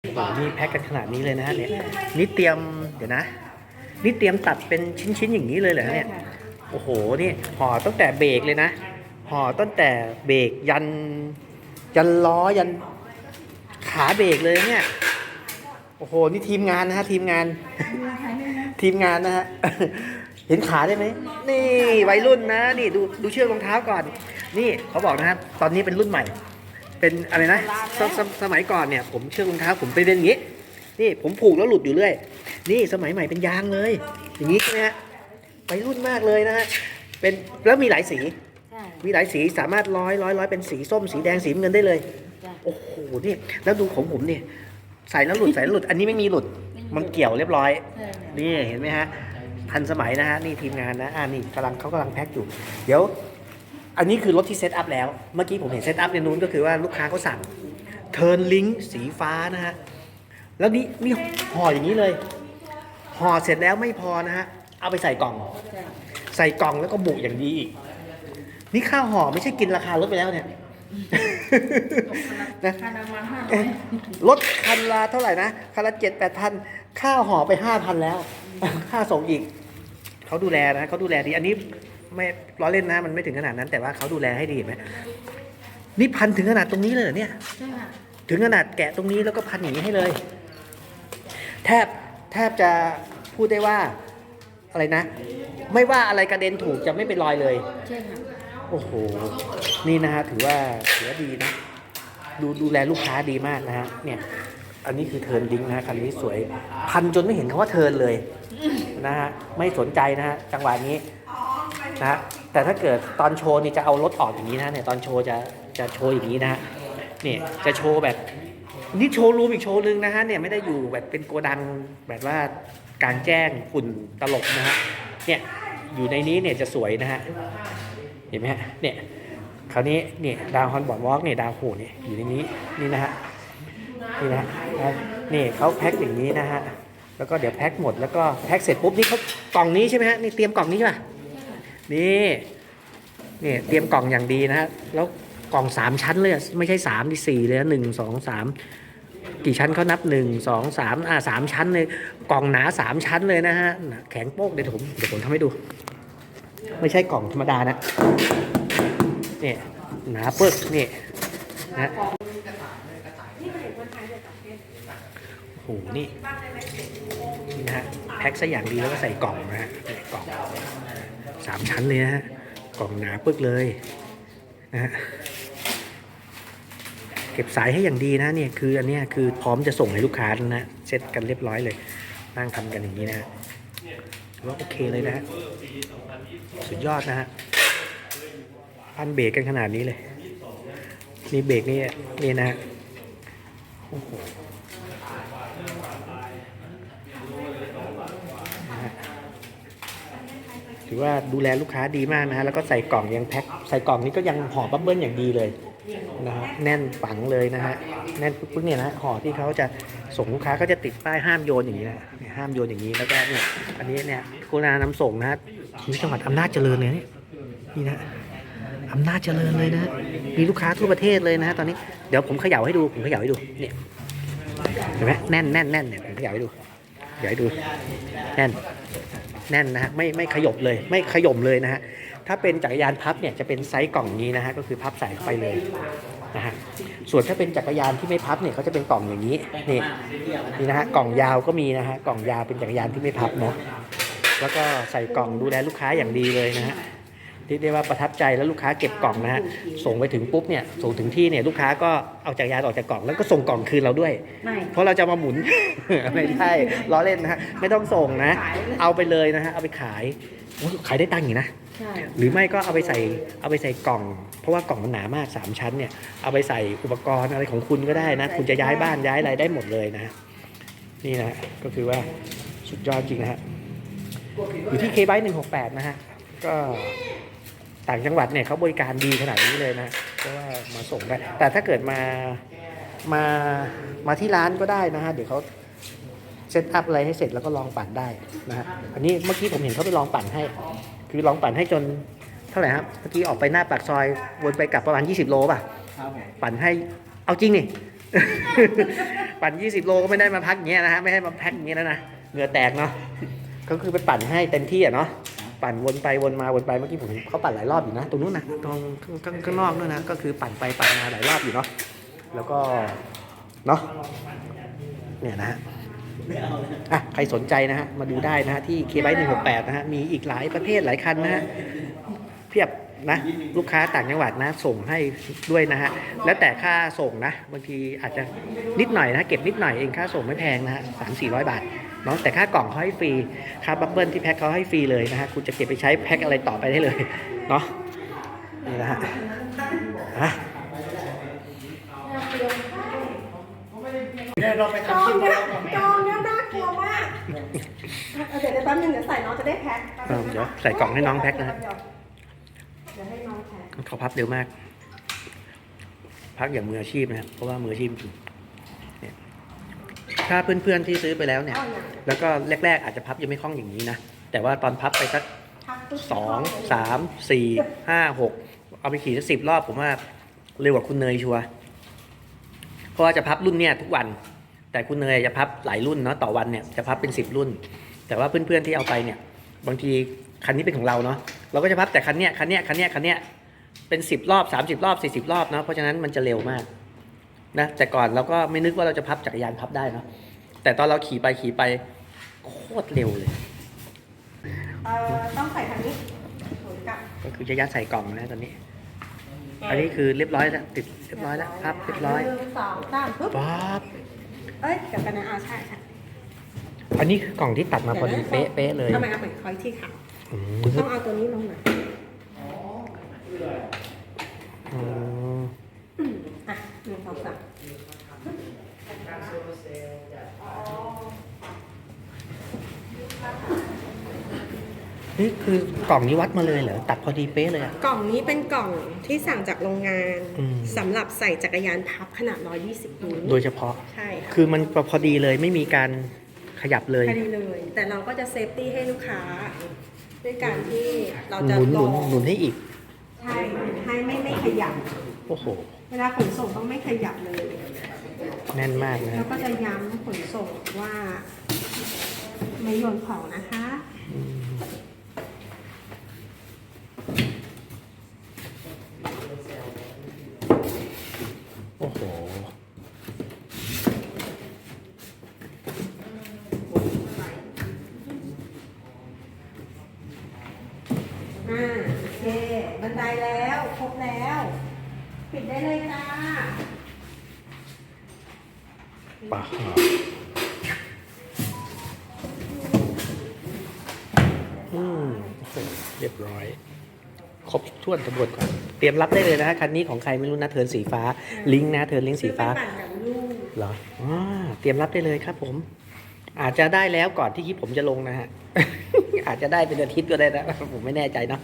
โอ้โหนี่แพ็คกันขนาดนี้เลยนะฮะเนี่ยนี่เตรียมเดี๋ยวนะ นี่เตรียมตัดเป็นชิ้นๆอย่างนี้เลยเหรอเนี่ย โอ้โหนี่ห่อตั้งแต่เบรกเลยนะห่อตั้งแต่เบรกยัน ยันล้อยันขาเบรกเลยเนี่ยโอ้โหนี่ทีมงานนะฮะทีมงาน ทีมงานนะฮะเห็นขาได้ไหมนี่วัยรุ่นนะนี่ดูดูเชือกรองเท้าก่อน นี่เขาบอกนะครับตอนนี้เป็นรุ่นใหม่ เป็นอะไรนะสสสมัยก่อนเนี่ยผมเชือกรองเท้าผมไปเป็นอย่างนี้ นี่ผมผูกแล้วหลุดอยู่เรื่อย นี่สมัยใหม่เป็นยางเลย อย่างนี้ใช่ไหมฮะวัยรุ่นมากเลยนะฮะเป็นแล้วมีหลายสี ใช่มีหลายสีสามารถร้อยร้อยร้อยเป็นสีส้มสีแดงสีน้ำเงินได้เลย จ้ะโอ้โหนี่แล้วดูของผมนี่ใส่แล้วหลุดใส่แล้วหลุด อันนี้ไม่มีหลุด มันเกี่ยวเรียบร้อย ใช่นี่เห็นไหมฮะทันสมัยนะฮะนี่ทีมงานนะอ่านี่กำลังเขากำลังแพ็คอยู่ เดี๋ยว อันนี้คือรถที่เซตอัพแล้ว เมื่อกี้ผมเห็นเซตอัพในนู้นก็คือว่าลูกค้าเขาสั่งเทิร์นลิงสีฟ้านะฮะ แล้วนี่นี่ห่ออย่างนี้เลย ห่อเสร็จแล้วไม่พอนะฮะ เอาไปใส่กล่องใช่ใส่กล่องแล้วก็บุอย่างดีอีก นี่ข้าวห่อไม่ใช่กินราคารถไปแล้วเนี่ยนะค่าน้ำมันห้าร้อเอ๊ะยรถคันละเท่าไหร่นะคันละเจ็ดแปดพันข้าวห่อไปห้าพันแล้ว ค่าส่งอีก เขาดูแลนะเขาดูแลดี อันนี้ ไม่ล้อเล่นนะ มันไม่ถึงขนาดนั้น แต่ว่าเขาดูแลให้ดีเห็นไหมนี่พันถึงขนาดตรงนี้เลยเหรอเนี่ย ใช่ค่ะถึงขนาดแกะตรงนี้แล้วก็พันอย่างนี้ให้เลย แทบแทบจะพูดได้ว่าอะไรนะ ไม่ว่าอะไรกระเด็นถูกจะไม่เป็นรอยเลย ใช่ค่ะโอ้โห นี่นะฮะถือว่าถือว่าดีนะ ดูดูแลลูกค้าดีมากนะฮะ เนี่ย อันนี้คือเทิร์นดิ้งนะฮะคันนี้สวย พันจนไม่เห็นคำว่าเทิร์นเลยนะฮะ ไม่สนใจนะฮะ จังหวะนี้ นะแต่ถ้าเกิดตอนโชว์นี่จะเอารถออกอย่างนี้นะเนี่ยตอนโชว์จะจะโชว์อย่างนี้นะเนี่ยจะโชว์แบบนี่โชว์รูมอีกโชว์หนึ่งนะฮะเนี่ยไม่ได้อยู่แบบเป็นโกดังแบบว่ากลางแจ้งฝุ่นตลกนะฮะเนี่ยอยู่ในนี้เนี่ยจะสวยนะฮะเห็นไหมฮะเนี่ยคราวนี้เนี่ยดาวฮอนบอร์ดวอล์กเนี่ยดาวโหเนี่ยอยู่ในนี้นี่นะฮะนี่นะนะนี่เขาแพ็คอย่างนี้นะฮะแล้วก็เดี๋ยวแพ็คหมดแล้วก็แพ็คเสร็จปุ๊บนี่เขากล่องนี้ใช่ไหมฮะนี่เตรียมกล่องนี้ใช่ป่ะ นี่นี่เตรียมกล่องอย่างดีนะฮะแล้วกล่องสามชั้นเลยไม่ใช่สามที่สี่เลยนะหนึ่งสองสามกี่ชั้นเขานับหนึ่งสองสามอ่าสามชั้นเลยกล่องหนาสามชั้นเลยนะฮะแข็งโป๊กเดี๋ยวผมเดี๋ยวผมทำให้ดู ไม่ใช่กล่องธรรมดานะนี่หนาปึกนี่นะโอ้โหนี่นี่นะฮะแพ็คซะอย่างดีแล้วก็ใส่กล่องนะฮะกล่อง สามชั้นเลยนะฮะ กล่องหนาปึกเลยนะฮะ เก็บสายให้อย่างดีนะเนี่ยคืออันเนี้ยคือพร้อมจะส่งให้ลูกค้าแล้วนะเซ็ตกันเรียบร้อยเลย นั่งทำกันอย่างนี้นะฮะว่าโอเคเลยนะฮะ สุดยอดนะฮะพันเบรกกันขนาดนี้เลย นี่เบรกนี่นี่นะฮะโอ้โหนะฮะ ถือว่าดูแลลูกค้าดีมากนะฮะแล้วก็ใส่กล่องยังแพ็คใส่กล่องนี้ก็ยังห่อบับเบิ้ลอย่างดีเลยนะฮะแน่นปังเลยนะฮะแน่นปึ๊กๆเนี่ยนะห่อที่เขาจะส่งลูกค้าก็จะติดป้ายห้ามโยนอย่างนี้นะเนี่ยห้ามโยนอย่างนี้แล้วก็เนี่ยอันนี้เนี่ยกรุณานำส่งนะฮะที่จังหวัดอำนาจเจริญเลยนี่นี่นะอำนาจเจริญเลยนะมีลูกค้าทั่วประเทศเลยนะตอนนี้เดี๋ยวผมเขย่าให้ดูผมเขย่าให้ดูเนี่ยเห็นไหมแน่นแน่นแน่นเนี่ยผมเขย่าให้ดูเขย่าให้ดูแน่น แน่นนะฮะไม่ไม่ขยบเลย ไม่ขยมเลยนะฮะถ้าเป็นจักรยานพับเนี่ยจะเป็นไซส์กล่องนี้นะฮะก็คือพับใส่เข้าไปเลยนะฮะส่วนถ้าเป็นจักรยานที่ไม่พับเนี่ยเขาจะเป็นกล่องอย่างนี้นี่นี่นะฮะกล่องยาวก็มีนะฮะกล่องยาวเป็นจักรยานที่ไม่พับเนาะแล้วก็ใส่กล่องดูแลลูกค้าอย่างดีเลยนะฮะ เรียกได้ว่าประทับใจแล้วลูกค้าเก็บกล่องนะฮะส่งไปถึงปุ๊บเนี่ยส่งถึงที่เนี่ยลูกค้าก็เอาจักรยานออกจากกล่องแล้วก็ส่งกล่องคืนเราด้วย ไม่ เพราะเราจะมาหมุน ไม่ใช่ล้อเล่นนะฮะไม่ต้องส่งนะ ขายเลย เอาไปเลยนะฮะเอาไปขายโอ้ยขายได้ตังค์อยู่นะ ใช่หรือไม่ก็เอาไปใส่เอาไปใส่กล่อง เพราะว่ากล่องมันหนามากสามชั้นเนี่ยเอาไปใส่อุปกรณ์อะไรของคุณก็ได้นะ คุณจะย้ายบ้านย้ายอะไรได้หมดเลยนะ นี่นะก็คือว่าสุดยอดจริงนะฮะอยู่ที่เคไบหนึ่งหกแปดนะฮะ ก็ ต่างจังหวัดเนี่ยเขาบริการดีขนาดนี้เลยนะเพราะว่ามาส่งได้แต่ถ้าเกิดมามามาที่ร้านก็ได้นะฮะเดี๋ยวเขาเซตอัพอะไรให้เสร็จแล้วก็ลองปั่นได้นะฮะอันนี้เมื่อกี้ผมเห็นเขาไปลองปั่นให้ คือลองปั่นให้จนเท่าไหร่ครับเมื่อกี้ออกไปหน้าปากซอยวนไปกลับประมาณ 20 โลป่ะปั่นให้เอาจริงนี่ ปั่น 20 โลก็ไม่ได้มาพักอย่างเงี้ยนะฮะไม่ให้มาแพ็คอย่างเงี้ยแล้วนะเหงื่อแตกเนาะก็คือไปปั่นให้เต็มที่อะเนาะ ปั่นวนไปวนมาวนไปเมื่อกี้ผมเห็นเขาปั่นหลายรอบอยู่นะ ตรงนู้นนะตรงข้างข้างนอกนู่นนะก็คือปั่นไปปั่นมาหลายรอบอยู่เนาะแล้วก็เนาะเนี่ยนะฮะอะใครสนใจนะฮะมาดูได้นะฮะที่เคไบหนึ่งหกแปดนะฮะมีอีกหลายประเภทหลายคันนะฮะเพียบนะลูกค้าต่างจังหวัดนะส่งให้ด้วยนะฮะแล้วแต่ค่าส่งนะบางทีอาจจะนิดหน่อยนะเก็บนิดหน่อยเองค่าส่งไม่แพงนะฮะสามสี่ร้อยบาท เนาะแต่ค่ากล่องเขาให้ฟรีค่าบับเบิ้ลที่แพ็คเขาให้ฟรีเลยนะฮะคุณจะเก็บไปใช้แพ็คอะไรต่อไปได้เลยเนาะนี่นะฮะอะเนี่ยเราไปกองทำคลิปเนี่ยแล้วกับแม่กองเนี่ยน่ากลัวมากเอาเดี๋ยวเดี๋ยวแป๊บนึงเดี๋ยวใส่น้องจะได้แพ็คเออเดี๋ยวใส่กล่องให้น้องแพ็คนะฮะเดี๋ยวให้น้องแพ็คเขาพับเร็วมาก พักอย่างมืออาชีพนะครับเพราะว่ามืออาชีพจริงเนี่ย ถ้าเพื่อนๆที่ซื้อไปแล้วเนี่ยเอาอย่างแล้วก็แรกๆอาจจะพับยังไม่คล่องอย่างนี้นะ แต่ว่าตอนพับไปสักพักปุ๊บสองสามสี่ห้าหกเอาไปขี่สักสิบรอบผมว่าเร็วกว่าคุณเนยชัวร์เพราะว่าจะพับรุ่นเนี้ยทุกวัน แต่คุณเนยจะพับหลายรุ่นเนาะต่อวันเนี่ยจะพับเป็นสิบรุ่น แต่ว่าเพื่อนๆที่เอาไปเนี่ย บางทีคันนี้เป็นของเราเนาะเราก็จะพับแต่คันเนี้ยคันเนี้ยคันเนี้ยคันเนี้ยเป็นสิบรอบสามสิบรอบสี่สิบรอบเนาะเพราะฉะนั้นมันจะเร็วมาก นะแต่ก่อนเราก็ไม่นึกว่าเราจะพับจักรยานพับได้เนาะแต่ตอนเราขี่ไปขี่ไปโคตรเร็วเลยเอ่อต้องใส่ทางนี้หมุนกลับก็คือจะยัดใส่กล่องนะตอนนี้ อันนี้คือเรียบร้อยแล้วติดเรียบร้อยแล้วพับเรียบร้อยหนึ่งสองสามปุ๊บปั๊บเอ้ยเดี๋ยวกันนะอ่าใช่ใช่อันนี้คือกล่องที่ตัดมาพอดีเป๊ะเป๊ะเลยทำไมเอาไปคอยที่ค่ะอืมต้องเอาตัวนี้ลงหน่อย อืม อะหนึ่งสองสามนี่คือกล่องนี้วัดมาเลยเหรอตัดพอดีเป๊ะเลยอะกล่องนี้เป็นกล่องที่สั่งจากโรงงานอืม สำหรับใส่จักรยานพับขนาด 120นิ้วโดยเฉพาะ ใช่ค่ะคือมันพอดีเลยไม่มีการขยับเลย พอดีเลย แต่เราก็จะเซฟตี้ให้ลูกค้า ด้วยการที่เราหจะมุนหกมุรนองหมุนให้อีก ใช่ให้ไม่ไม่ขยับ โอ้โห เวลาขนส่งต้องไม่ขยับเลย แน่นมากนะแล้วก็จะย้ำขนส่งว่า ไม่โยนของนะคะ อืมโอ้โห อ่าโอเค บันไดแล้ว ครบแล้ว ปิดได้เลยจ้าปะอืมโอ้โหเรียบร้อย ครบถ้วนกระบวนก่อน เตรียมรับได้เลยนะฮะคันนี้ของใครไม่รู้นะเทิร์นสีฟ้า ลิงก์นะเทิร์นลิงก์สีฟ้าซื้อไปปั่นกับลูกเหรออ่าเตรียมรับได้เลยครับผม อาจจะได้แล้วก่อนที่คลิปผมจะลงนะฮะ อาจจะได้เป็นอาทิตย์ก็ได้นะ ผมไม่แน่ใจเนาะ